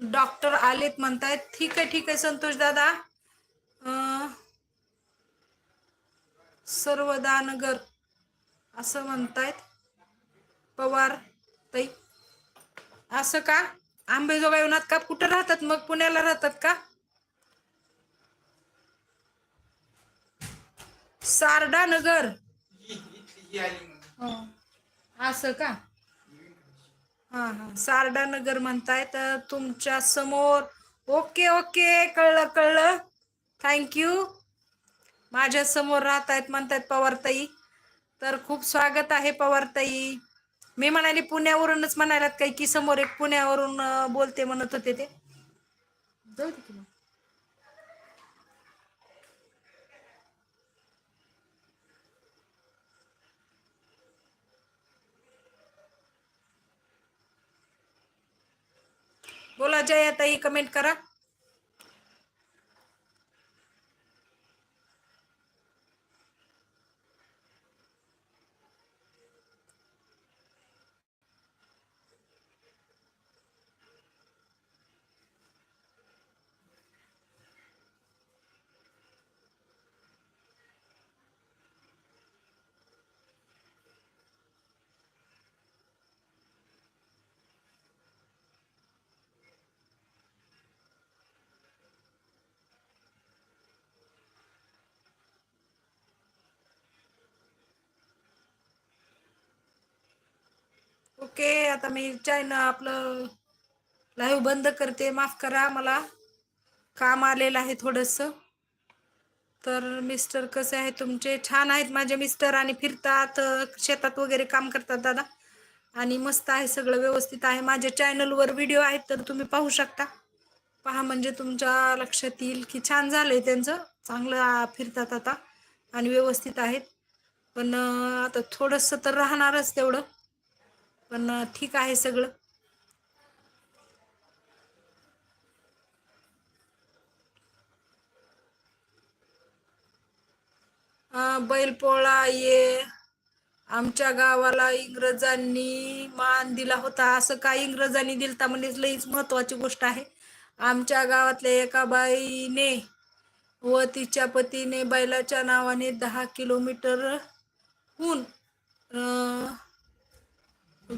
Doctor आलेत म्हणतायत. ठीक आहे ठीक आहे संतोष दादा. सर्वदानगर असं म्हणतायत. पवार ताई. असं का? आंबेजोगाई उन्हात का कुठं राहतात? मग पुण्याला राहतात का? सारडा नगर. हो. असं का? हा हा. सारडा नगर म्हणताय तर तुमच्यासमोर. Okay okay. कळलं कळलं. थँक्यू माझ्यासमोर राहत आहेत म्हणतायत पवारताई. तर खूप स्वागत आहे पवारताई. मी म्हणाली पुण्यावरूनच म्हणाल्यात काही की समोर एक पुण्यावरून बोलते म्हणत होते ते. जाऊ बोला जया ताई कमेंट करा. ओके आता मी चायना आपलं लाईव्ह बंद करते. माफ करा मला. काम आलेलं आहे थोडंसं. तर मिस्टर कसे आहेत तुमचे? छान आहेत माझे मिस्टर आणि फिरतात शेतात वगैरे काम करतात दादा. आणि मस्त आहे सगळं व्यवस्थित आहे. माझ्या चॅनलवर व्हिडिओ आहेत तर तुम्ही पाहू शकता. पहा म्हणजे तुमच्या लक्षात येईल की छान झालं आहे त्यांचं. चांगलं फिरतात आता. आणि व्यवस्थित आहेत. पण आता थोडंसं तर राहणारच तेवढं. पण ठीक आहे सगळं. बैलपोळा ये आमच्या गावाला इंग्रजांनी मान दिला होता. असं काय इंग्रजांनी दिलता म्हणजे लईच महत्वाची गोष्ट आहे. आमच्या गावातल्या एका बाईने व तिच्या पतीने बैलाच्या नावाने दहा किलोमीटरहून अं,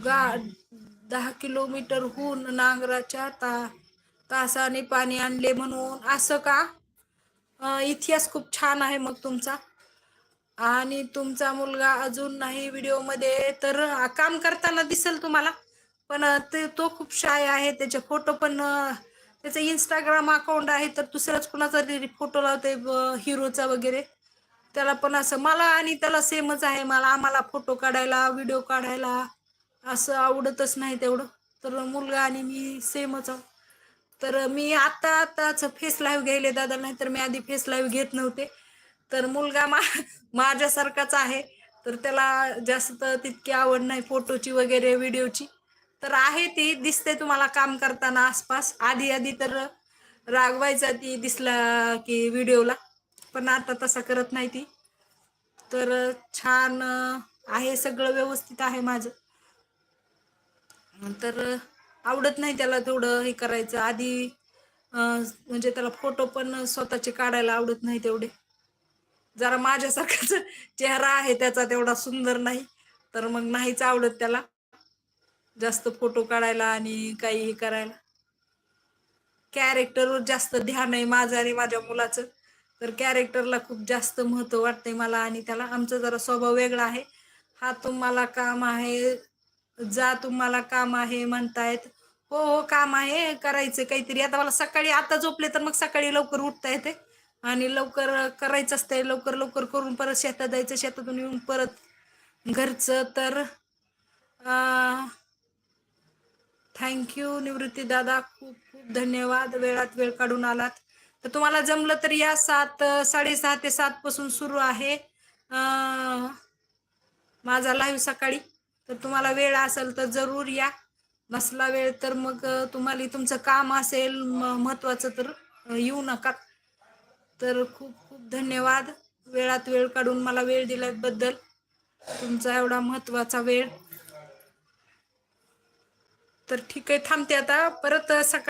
गा दहा किलोमीटरहून नांगराच्या ता तासाने पाणी आणले म्हणून. असं का? इतिहास खूप छान आहे मग तुमचा. आणि तुमचा मुलगा अजून नाही व्हिडिओमध्ये तर काम करताना दिसेल तुम्हाला. पण ते तो खूप शाय आहे. त्याचे फोटो पण त्याचं इंस्टाग्राम अकाउंट आहे तर दुसऱ्याच कुणाचा तरी फोटो लावते हिरोचा वगैरे. त्याला पण असं मला आणि त्याला सेमच आहे. मला आम्हाला फोटो काढायला व्हिडिओ काढायला असं आवडतच नाही तेवढं. तर मुलगा आणि मी सेमच आहोत. तर मी आता आताच फेस लाईव्ह घ्यायले दादा नाही तर मी आधी फेस लाईव्ह घेत नव्हते. तर मुलगा मा माझ्यासारखाच आहे. तर त्याला जास्त तितकी आवड नाही फोटोची वगैरे व्हिडिओची. तर आहे ती दिसते तुम्हाला काम करताना आसपास. आधी आधी तर रागवायचा ती दिसला की व्हिडिओला पण आता तसा करत नाही ती. तर छान आहे सगळं व्यवस्थित आहे माझं. तर आवडत नाही त्याला तेवढं हे करायचं. आधी म्हणजे त्याला फोटो पण स्वतःचे काढायला आवडत नाही तेवढे. जरा माझ्यासारखाच चेहरा आहे त्याचा तेवढा सुंदर नाही. तर मग नाहीच आवडत त्याला. जास्त फोटो काढायला आणि काही हे करायला. कॅरेक्टरवर जास्त ध्यान आहे माझं आणि माझ्या मुलाचं. तर कॅरेक्टरला खूप जास्त महत्त्व वाटतंय मला आणि त्याला आमचा जरा स्वभाव वेगळा आहे. हा तुम्हाला काम आहे जा तुम्हाला काम आहे म्हणतायत. हो हो काम आहे करायचं काहीतरी. आता मला सकाळी आता झोपले तर मग सकाळी लवकर उठता येते. आणि लवकर करायचं असतंय लवकर लवकर करून परत शेतात जायचं शेतातून येऊन परत घरचं तर थँक्यू निवृत्ती दादा. खूप खूप धन्यवाद. वेळात वेळ काढून आलात. तर तुम्हाला जमलं तर या सात साडेसहा ते सात पासून सुरू आहे. माझा लाईव्ह सकाळी. तर तुम्हाला वेळ असेल तर जरूर या. नसला वेळ तर मग तुम्हाला तुमचं काम असेल म- महत्वाचं तर येऊ नका. तर खूप खूप धन्यवाद. वेळात वेळ काढून मला वेळ दिल्याबद्दल. तुमचा एवढा महत्त्वाचा वेळ. तर ठीक आहे थांबते आता. परत सकाळी